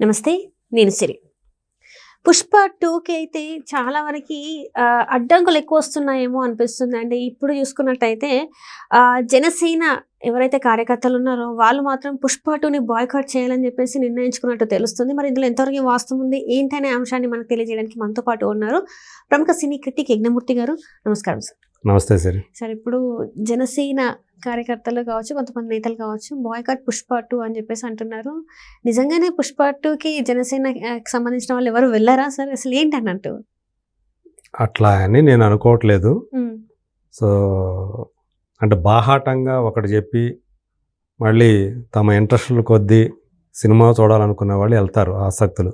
నమస్తే నేను సిరి. పుష్ప టూకి అయితే చాలా వరకు అడ్డంకులు ఎక్కువ వస్తున్నాయేమో అనిపిస్తుంది. అంటే ఇప్పుడు చూసుకున్నట్టయితే జనసేన ఎవరైతే కార్యకర్తలు ఉన్నారో వాళ్ళు మాత్రం పుష్ప టూని బాయ్కాట్ చేయాలని చెప్పేసి నిర్ణయించుకున్నట్టు తెలుస్తుంది. మరి ఇందులో ఎంతవరకు వాస్తవం ఉంది? ఏంటనే అంశాన్ని మనకు తెలియజేయడానికి మనతో పాటు ఉన్నారు ప్రముఖ సినీ క్రిటిక్ యజ్ఞమూర్తి గారు. నమస్కారం సార్. నమస్తే సరే. సార్ ఇప్పుడు జనసేన కార్యకర్తలు కావచ్చు కొంతమంది నేతలు కావచ్చు బాయ్కాట్ పుష్ప టూ అని చెప్పేసి అంటున్నారు. నిజంగానే పుష్ప టూకి జనసేన ఆ, కి సంబంధించిన వాళ్ళు ఎవరు వెళ్ళారా సార్? అసలు ఏంటి అన్నట్టు? అట్లా అని నేను అనుకోవట్లేదు. సో అంటే బాహాటంగా ఒకటి చెప్పి మళ్ళీ తమ ఇంట్రెస్టుల కొద్దీ సినిమా చూడాలనుకునే వాళ్ళు వెళ్తారు ఆసక్తులు.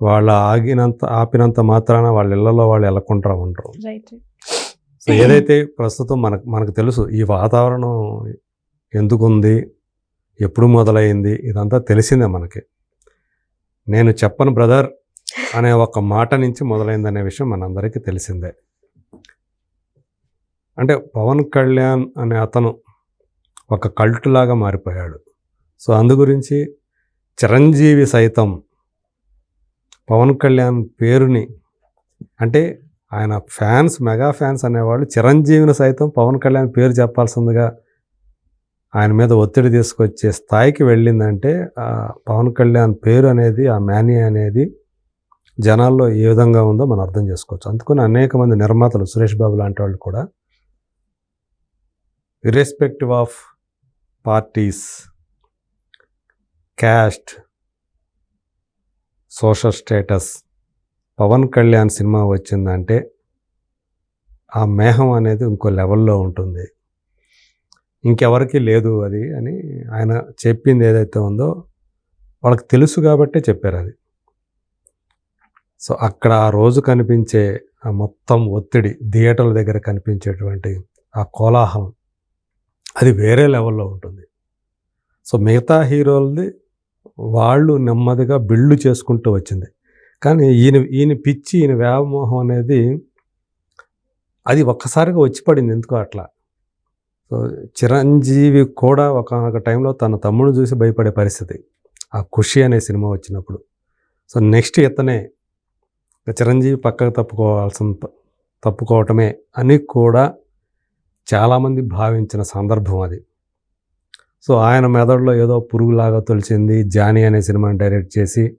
వాళ్ళు ఆగినంత ఆపినంత మాత్రాన వాళ్ళ ఇళ్ళలో వాళ్ళు వెళ్ళకుండా ఉంటారు. సో ఏదైతే ప్రస్తుతం మనకు మనకు తెలుసు ఈ వాతావరణం ఎందుకుంది ఎప్పుడు మొదలైంది ఇదంతా తెలిసిందే మనకి. నేను చెప్పను బ్రదర్ అనే ఒక మాట నుంచి మొదలైందనే విషయం మనందరికీ తెలిసిందే. అంటే పవన్ కళ్యాణ్ అనే అతను ఒక కల్ట్ లాగా మారిపోయాడు. సో అందు గురించి చిరంజీవి సైతం పవన్ కళ్యాణ్ పేరుని అంటే ఆయన ఫ్యాన్స్ మెగా ఫ్యాన్స్ అనేవాళ్ళు చిరంజీవిని సైతం పవన్ కళ్యాణ్ పేరు చెప్పాల్సిందిగా ఆయన మీద ఒత్తిడి తీసుకొచ్చే స్థాయికి వెళ్ళిందంటే పవన్ కళ్యాణ్ పేరు అనేది ఆ మేనీ అనేది జనాల్లో ఏ విధంగా ఉందో మనం అర్థం చేసుకోవచ్చు. అందుకని అనేక మంది నిర్మాతలు సురేష్ బాబు లాంటి వాళ్ళు కూడా irrespective of parties caste social status Pawan Kalyan cinema వచ్చిందంటే ఆ మేహం అనేది ఇంకో లెవెల్లో ఉంటుంది. ఇంకెవరికి లేదు అది అని ఆయన చెప్పింది ఏదైతే ఉందో వాళ్ళకి తెలుసు కాబట్టే చెప్పారు అది. సో అక్కడ ఆ రోజు కనిపించే ఆ మొత్తం ఒత్తిడి థియేటర్ల దగ్గర కనిపించేటువంటి ఆ కోలాహలం అది వేరే లెవెల్లో ఉంటుంది. సో మిగతా హీరోలది వాళ్ళు నెమ్మదిగా బిల్డ్ చేసుకుంటూ వచ్చింది. కానీ ఈయన ఈయన పిచ్చి ఈయన వ్యామోహం అనేది అది ఒక్కసారిగా వచ్చి పడింది ఎందుకో అట్లా. సో చిరంజీవి కూడా ఒక టైంలో తన తమ్ముడు చూసి భయపడే పరిస్థితి. ఆ ఖుషి అనే సినిమా వచ్చినప్పుడు. సో నెక్స్ట్ ఇతనే. చిరంజీవి పక్కకు తప్పుకోవాల్సిన తప్పుకోవటమే అని కూడా చాలామంది భావించిన సందర్భం అది. సో ఆయన మెదడులో ఏదో పురుగులాగా తొలిచింది. జానీ అనే సినిమాని డైరెక్ట్ చేసి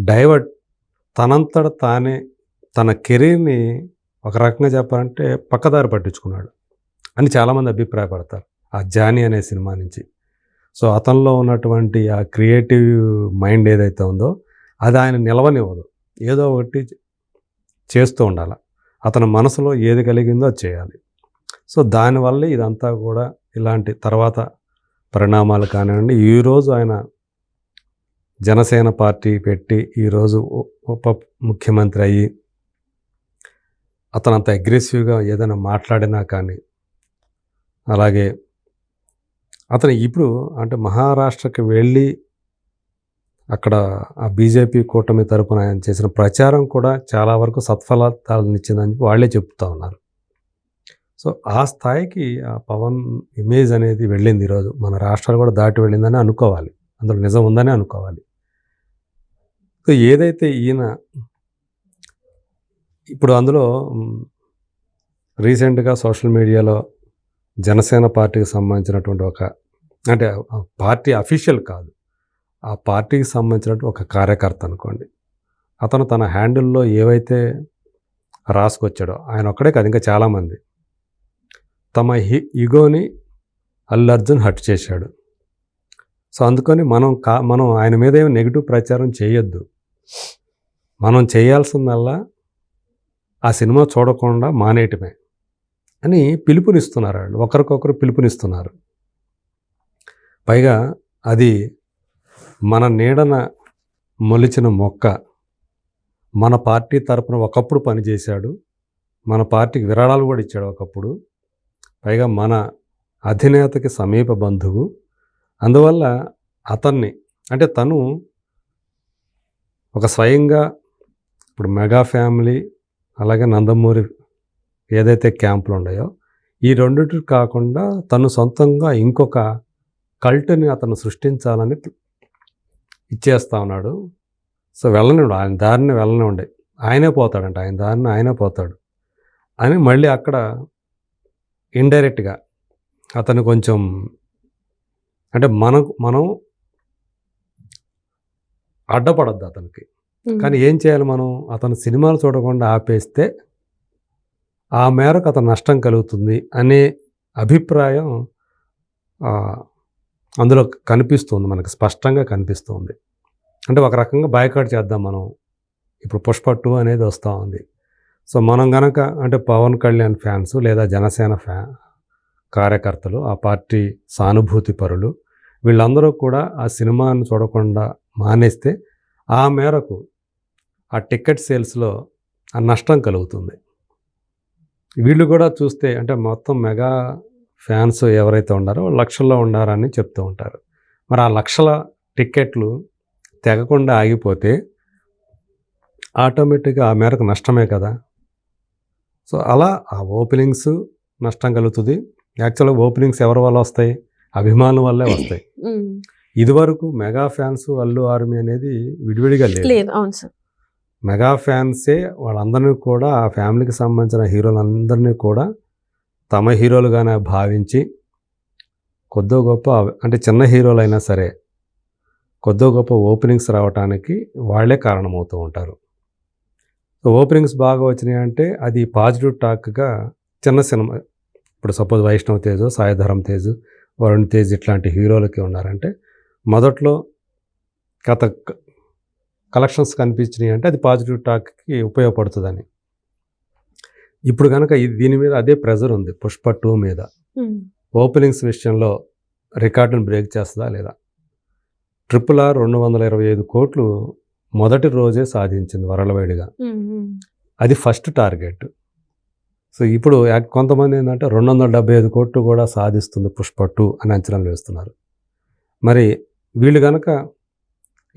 డైవర్ట్ తనంతట తానే తన కెరీర్ని ఒక రకంగా చెప్పాలంటే పక్కదారి పట్టించుకున్నాడు అని చాలామంది అభిప్రాయపడతారు ఆ జానీ అనే సినిమా నుంచి. సో అతనిలో ఉన్నటువంటి ఆ క్రియేటివ్ మైండ్ ఏదైతే ఉందో అది ఆయన నిలవనివ్వదు. ఏదో ఒకటి చేస్తూ ఉండాలి. అతని మనసులో ఏది కలిగిందో అది చేయాలి. సో దానివల్ల ఇదంతా కూడా ఇలాంటి తర్వాత పరిణామాలు కానివ్వండి ఈరోజు ఆయన జనసేన పార్టీ పెట్టి ఈరోజు ఉప ముఖ్యమంత్రి అయ్యి అతను అంత అగ్రెసివ్గా ఏదైనా మాట్లాడినా కానీ అలాగే అతను ఇప్పుడు అంటే మహారాష్ట్రకి వెళ్ళి అక్కడ ఆ బీజేపీ కూటమి తరపున ఆయన చేసిన ప్రచారం కూడా చాలా వరకు సత్ఫలితాలను ఇచ్చిందని వాళ్ళే చెప్తా ఉన్నారు. సో ఆ స్థాయికి ఆ పవన్ ఇమేజ్ అనేది వెళ్ళింది ఈరోజు. మన రాష్ట్రాలు కూడా దాటి వెళ్ళిందని అనుకోవాలి. అందులో నిజం ఉందని అనుకోవాలి. సో ఏదైతే ఈయన ఇప్పుడు అందులో రీసెంట్గా సోషల్ మీడియాలో జనసేన పార్టీకి సంబంధించినటువంటి ఒక అంటే పార్టీ అఫీషియల్ కాదు ఆ పార్టీకి సంబంధించినటువంటి ఒక కార్యకర్త అనుకోండి. అతను తన హ్యాండిల్లో ఏవైతే రాసుకొచ్చాడో ఆయన ఒక్కడే కాదు ఇంకా చాలామంది. తమ హి ఇగోని అల్లు అర్జున్ హట్ చేశాడు. సో అందుకని మనం కా మనం ఆయన మీద ఏమి నెగిటివ్ ప్రచారం చేయొద్దు. మనం చేయాల్సిందల్లా ఆ సినిమా చూడకుండా మానేయటమే అని పిలుపునిస్తున్నారు వాళ్ళు ఒకరికొకరు పిలుపునిస్తున్నారు. పైగా అది మన నీడన మొలిచిన మొక్క మన పార్టీ తరపున ఒకప్పుడు పనిచేశాడు. మన పార్టీకి విరాళాలు కూడా ఇచ్చాడు ఒకప్పుడు. పైగా మన అధినేతకి సమీప బంధువు. అందువల్ల అతన్ని అంటే తను ఒక స్వయంగా ఇప్పుడు మెగా ఫ్యామిలీ అలాగే నందమూరి ఏదైతే క్యాంపులు ఉన్నాయో ఈ రెండింటి కాకుండా తను సొంతంగా ఇంకొక కల్ట్ని అతను సృష్టించాలని ఇచ్చేస్తా ఉన్నాడు. సో వెళ్ళనివ్వడు ఆయన దారిని వెళ్ళనివ్వండి ఆయనే పోతాడంట. ఆయన దారిని ఆయనే పోతాడు అని మళ్ళీ అక్కడ ఇండైరెక్ట్గా అతను కొంచెం అంటే మనకు మనం అడ్డపడద్దు అతనికి. కానీ ఏం చేయాలి మనం? అతను సినిమాలు చూడకుండా ఆపేస్తే ఆ మేరకు అతను నష్టం కలుగుతుంది అనే అభిప్రాయం అందులో కనిపిస్తుంది మనకు స్పష్టంగా కనిపిస్తుంది. అంటే ఒక రకంగా బాయ్కాట్ చేద్దాం మనం. ఇప్పుడు పుష్ప టూ అనేది వస్తూ ఉంది. సో మనం గనక అంటే పవన్ కళ్యాణ్ ఫ్యాన్స్ లేదా జనసేన ఫ్యా కార్యకర్తలు ఆ పార్టీ సానుభూతి పరులు వీళ్ళందరూ కూడా ఆ సినిమాను చూడకుండా మానేస్తే ఆ మేరకు ఆ టికెట్ సేల్స్లో ఆ నష్టం కలుగుతుంది. వీళ్ళు కూడా చూస్తే అంటే మొత్తం మెగా ఫ్యాన్స్ ఎవరైతే ఉన్నారో లక్షల్లో ఉన్నారని చెప్తూ ఉంటారు. మరి ఆ లక్షల టికెట్లు తెగకుండా ఆగిపోతే ఆటోమేటిక్గా ఆ మేరకు నష్టమే కదా. సో అలా ఆ ఓపెనింగ్స్ నష్టం కలుగుతుంది. యాక్చువల్గా ఓపెనింగ్స్ ఎవరి వల్ల వస్తాయి? అభిమానుల వల్లే వస్తాయి. ఇదివరకు మెగా ఫ్యాన్స్ అల్లు ఆర్మీ అనేది విడివిడిగా లేదు అవును సార్. మెగా ఫ్యాన్సే వాళ్ళందరినీ కూడా ఆ ఫ్యామిలీకి సంబంధించిన హీరోలందరినీ కూడా తమ హీరోలుగానే భావించి కొద్దో గొప్ప అంటే చిన్న హీరోలు అయినా సరే కొద్దో గొప్ప ఓపెనింగ్స్ రావడానికి వాళ్ళే కారణమవుతూ ఉంటారు. ఓపెనింగ్స్ బాగా వచ్చినాయి అంటే అది పాజిటివ్ టాక్గా చిన్న సినిమా ఇప్పుడు సపోజ్ వైష్ణవ్ తేజ్ సాయిధరం తేజ్ వరుణ్ తేజ్ ఇట్లాంటి హీరోలకి ఉన్నారంటే మొదట్లో గత కలెక్షన్స్ కనిపించినాయి అంటే అది పాజిటివ్ టాక్కి ఉపయోగపడుతుందని. ఇప్పుడు కనుక దీని మీద అదే ప్రెజర్ ఉంది పుష్ప టూ మీద. ఓపెనింగ్స్ విషయంలో రికార్డును బ్రేక్ చేస్తుందా లేదా? ట్రిపుల్ ఆర్ రెండు వందల ఇరవై ఐదు కోట్లు మొదటి రోజే సాధించింది వరలవేడిగా. అది ఫస్ట్ టార్గెట్. సో ఇప్పుడు కొంతమంది ఏంటంటే రెండు వందల డెబ్బై ఐదు కోట్లు కూడా సాధిస్తుంది పుష్ప టూ అని అంచనాలు వేస్తున్నారు. మరి వీళ్ళు కనుక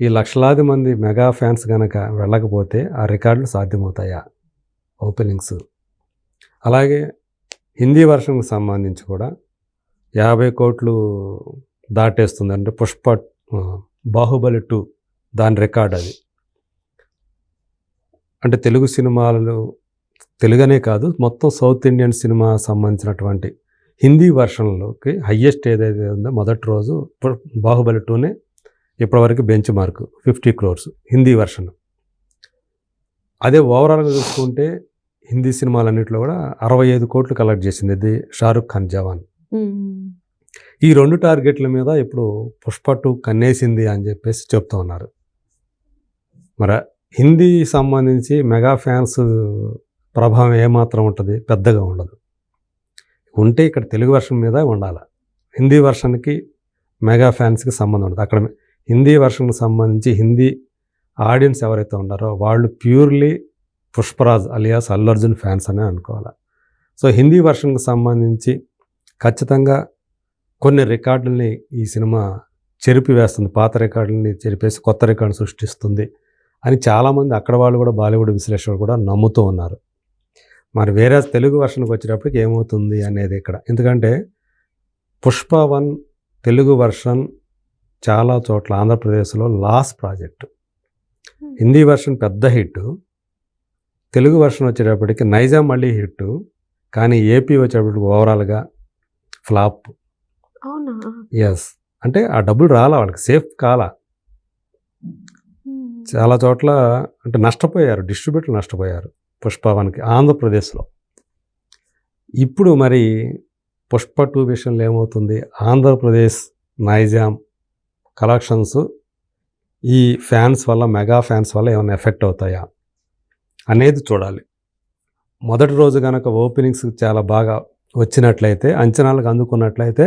ఈ లక్షలాది మంది మెగా ఫ్యాన్స్ కనుక వెళ్ళకపోతే ఆ రికార్డులు సాధ్యమవుతాయా? ఓపెనింగ్స్. అలాగే హిందీ వర్షన్కి సంబంధించి కూడా యాభై కోట్లు దాటేస్తుంది అంటే పుష్ప బాహుబలి టూ దాని రికార్డ్ అది. అంటే తెలుగు సినిమాలు తెలుగనే కాదు మొత్తం సౌత్ ఇండియన్ సినిమా సంబంధించినటువంటి హిందీ వర్షన్లోకి హయ్యెస్ట్ ఏదైతే ఉందో మొదటి రోజు బాహుబలి టూనే ఇప్పటివరకు benchmark fifty crores Hindi version. అదే ఓవరాల్గా చూసుకుంటే హిందీ సినిమాలన్నింటిలో కూడా అరవై ఐదు కోట్లు కలెక్ట్ చేసింది ఇది షారుఖ్ ఖాన్ జవాన్. ఈ రెండు టార్గెట్ల మీద ఇప్పుడు పుష్ప టూ కన్నేసింది అని చెప్పేసి చెప్తూ ఉన్నారు. మరి హిందీ సంబంధించి మెగా ఫ్యాన్స్ ప్రభావం ఏమాత్రం ఉంటుంది? పెద్దగా ఉండదు. ఉంటే ఇక్కడ తెలుగు వర్షన్ మీద ఉండాలి. హిందీ వర్షన్కి మెగా ఫ్యాన్స్కి సంబంధం ఉండదు. అక్కడ హిందీ వర్షన్కి సంబంధించి హిందీ ఆడియన్స్ ఎవరైతే ఉన్నారో వాళ్ళు purely Pushparaj alias Allu Arjun fans అనే అనుకోవాలి. సో హిందీ వర్షన్కి సంబంధించి ఖచ్చితంగా కొన్ని రికార్డుల్ని ఈ సినిమా చెరిపివేస్తుంది. పాత రికార్డుల్ని చెరిపేసి కొత్త రికార్డు సృష్టిస్తుంది అని చాలామంది అక్కడ వాళ్ళు కూడా బాలీవుడ్ విశ్లేషకులు కూడా నమ్ముతూ ఉన్నారు. మరి వేరే తెలుగు వర్షన్కి వచ్చేటప్పటికి ఏమవుతుంది అనేది ఇక్కడ. ఎందుకంటే పుష్ప వన్ తెలుగు వర్షన్ చాలా చోట్ల ఆంధ్రప్రదేశ్లో లాస్ ప్రాజెక్ట్ హిందీ వర్షన్ పెద్ద హిట్ తెలుగు వర్షన్ వచ్చేటప్పటికి నైజాం మళ్ళీ హిట్ కానీ ఏపీ వచ్చేటప్పటికి ఓవరాల్గా ఫ్లాప్ అవునా? ఎస్ అంటే ఆ డబ్బులు రాలా వాళ్ళకి? సేఫ్ కాలా? ఉమ్. చాలా చోట్ల అంటే నష్టపోయారు. డిస్ట్రిబ్యూటర్లు నష్టపోయారు. పుష్పవన్కి ఆంధ్రప్రదేశ్లో. ఇప్పుడు మరి పుష్ప టూ విషయంలో ఏమవుతుంది? ఆంధ్రప్రదేశ్ నైజాం కలెక్షన్స్ ఈ ఫ్యాన్స్ వల్ల మెగా ఫ్యాన్స్ వల్ల ఏమైనా ఎఫెక్ట్ అవుతాయా అనేది చూడాలి. మొదటి రోజు కనుక ఓపెనింగ్స్ చాలా బాగా వచ్చినట్లయితే అంచనాలకు అందుకున్నట్లయితే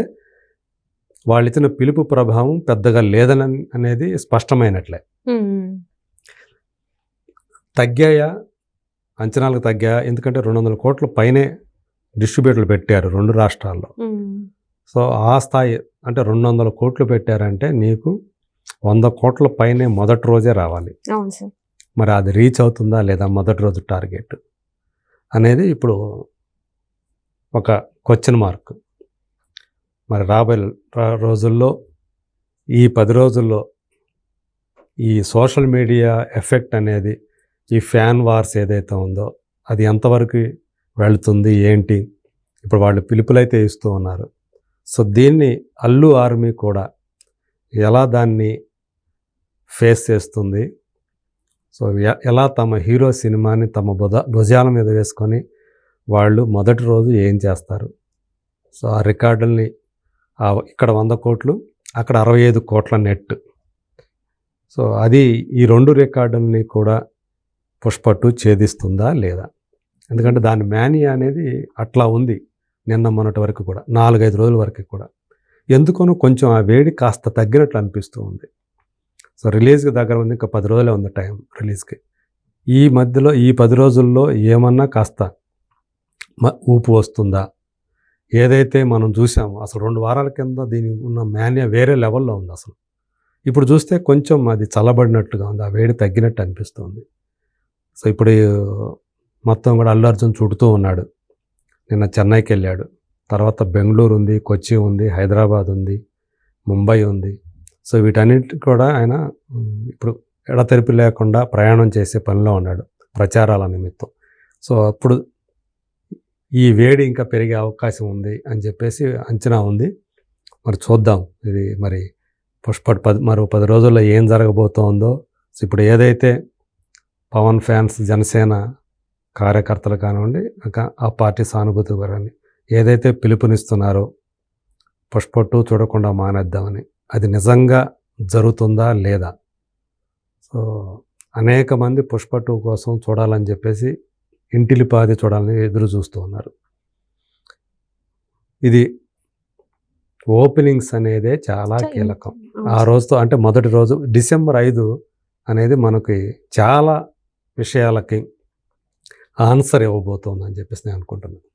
వాళ్ళు ఇచ్చిన పిలుపు ప్రభావం పెద్దగా లేదని అనేది స్పష్టమైనట్లే. తగ్గాయా? అంచనాలకు తగ్గాయా ఎందుకంటే రెండు వందల కోట్ల పైనే డిస్ట్రిబ్యూటర్లు పెట్టారు రెండు రాష్ట్రాల్లో. సో ఆ స్థాయి అంటే రెండు వందల కోట్లు పెట్టారంటే నీకు వంద కోట్ల పైనే మొదటి రోజే రావాలి. మరి అది రీచ్ అవుతుందా లేదా మొదటి రోజు టార్గెట్ అనేది ఇప్పుడు ఒక క్వశ్చన్ మార్క్. మరి రాబోయే రోజుల్లో ఈ పది రోజుల్లో ఈ సోషల్ మీడియా ఎఫెక్ట్ అనేది ఈ ఫ్యాన్ వార్స్ ఏదైతే ఉందో అది ఎంతవరకు వెళుతుంది ఏంటి? ఇప్పుడు వాళ్ళు పిలుపులైతే ఇస్తూ ఉన్నారు. సో దీన్ని అల్లు ఆర్మీ కూడా ఎలా దాన్ని ఫేస్ చేస్తుంది? సో ఎలా తమ హీరో సినిమాని తమ భుజ భుజాల మీద వేసుకొని వాళ్ళు మొదటి రోజు ఏం చేస్తారు? సో ఆ రికార్డుల్ని ఇక్కడ వంద కోట్లు అక్కడ అరవై ఐదు కోట్ల నెట్. సో అది ఈ రెండు రికార్డుల్ని కూడా పుష్ప టూ ఛేదిస్తుందా లేదా? ఎందుకంటే దాని మేనియా అనేది అట్లా ఉంది నిన్న మొన్నటి వరకు కూడా నాలుగైదు రోజుల వరకు కూడా. ఎందుకనో కొంచెం ఆ వేడి కాస్త తగ్గినట్లు అనిపిస్తూ ఉంది. సో రిలీజ్కి దగ్గర ఉంది ఇంకా పది రోజులే ఉంది టైం రిలీజ్కి. ఈ మధ్యలో ఈ పది రోజుల్లో ఏమన్నా కాస్త ఊపు వస్తుందా? ఏదైతే మనం చూసామో అసలు రెండు వారాల కింద దీని ఉన్న మేనియా వేరే లెవెల్లో ఉంది అసలు. ఇప్పుడు చూస్తే కొంచెం అది చల్లబడినట్టుగా ఉంది ఆ వేడి తగ్గినట్టు అనిపిస్తుంది సో ఇప్పుడు మొత్తం కూడా అల్లు అర్జున్ చుడుతూ ఉన్నాడు. నిన్న చెన్నైకి వెళ్ళాడు. తర్వాత బెంగళూరు ఉంది కొచ్చి ఉంది హైదరాబాద్ ఉంది ముంబై ఉంది. సో వీటన్నిటి కూడా ఆయన ఇప్పుడు ఎడతెరిపి లేకుండా ప్రయాణం చేసే పనిలో ఉన్నాడు ప్రచారాల నిమిత్తం. సో అప్పుడు ఈ వేడి ఇంకా పెరిగే అవకాశం ఉంది అని చెప్పేసి అంచనా ఉంది. మరి చూద్దాం ఇది మరి పుష్ప పది మరో పది రోజుల్లో ఏం జరగబోతోందో. సో ఇప్పుడు ఏదైతే పవన్ ఫ్యాన్స్ జనసేన కార్యకర్తలు కానివ్వండి ఇంకా ఆ పార్టీ సానుభూతి పరని ఏదైతే పిలుపునిస్తున్నారో పుష్ప టూ చూడకుండా మానేద్దామని అది నిజంగా జరుగుతుందా లేదా? సో అనేక మంది పుష్ప టూ కోసం చూడాలని చెప్పేసి ఇంటిలిపాది చూడాలని ఎదురు చూస్తూ ఉన్నారు. ఇది ఓపెనింగ్స్ అనేదే చాలా కీలకం. ఆ రోజుతో అంటే మొదటి రోజు డిసెంబర్ ఐదు అనేది మనకి చాలా విషయాలకి ఆన్సర్ ఇవ్వబోతోందని చెప్పేసి నేను అనుకుంటున్నాను.